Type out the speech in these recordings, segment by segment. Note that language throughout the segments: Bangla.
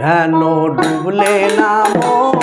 কেন ডুবলে না মন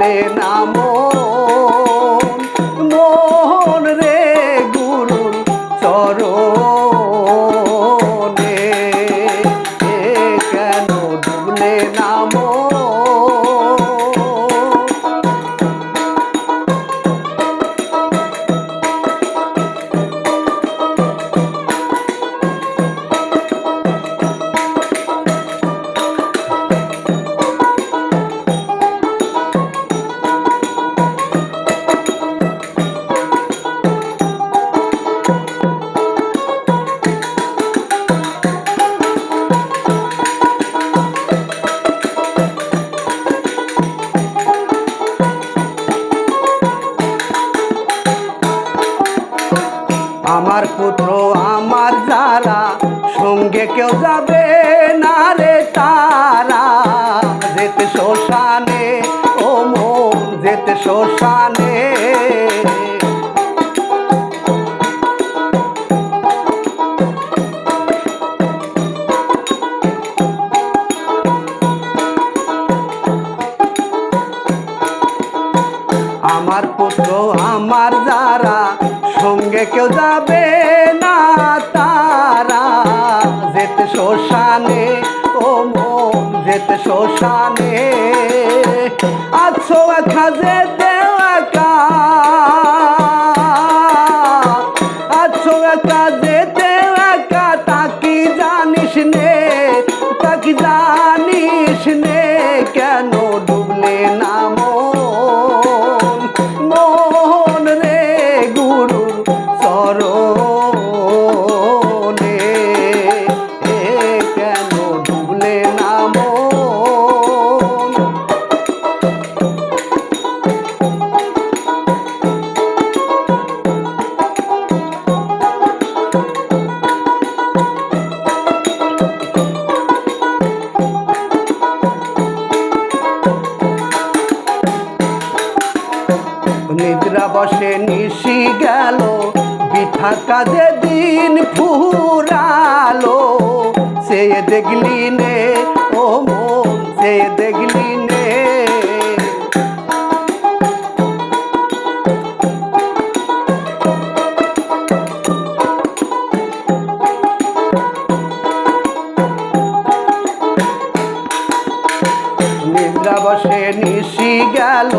ডুবলে না পুত্র আমার যারা সঙ্গে কেউ যাবে না রে তারা। যেতে শ্মশানে, ও মন, যেতে শ্মশানে। আমার পুত্র, আমার সঙ্গে কেউ যাবে না তারা। যেতে শ্মশানে, ও মন যেতে শ্মশানে। আছো একা আছো জানিস নে? জানিস নে? কেন ডুবলে না বসে নিশি গেল, বিথা কাজে দিন ফুরালো। সে দেখলি নে, ও মন, সে দেখলি নে। বসে নিশি গেল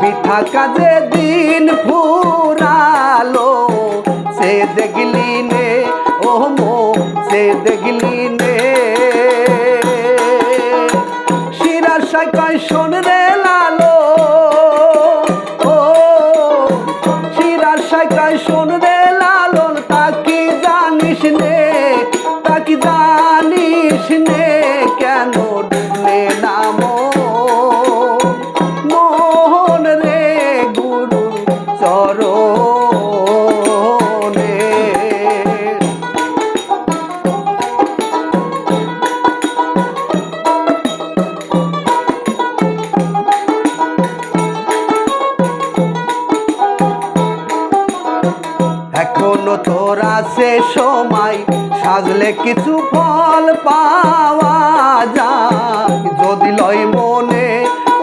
বিথা কাজে দিন ফুরালো। সে দেখলি নে ও মো, সে দেখলি নে শিরার সাইকাই শোন রে লালো। ও, শিরার সাইকাই শোন রে এখনও তোর আছে সময়। সাজলে কিছু ফল পাওয়া যায়। যদি লয় মনে,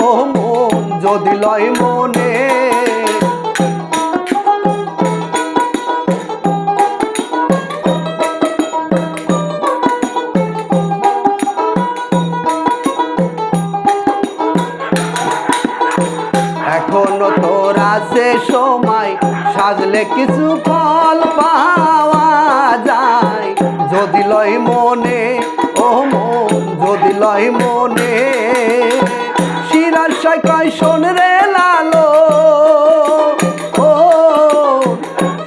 ও মন, যদি লয় মনে এখনও তোর আছে সময়। সাজলে কিছু ফল পাওয়া যায়। যদি লয় মনে, ও মন, যদি লয় মনে, শিরার কয়, শোন রে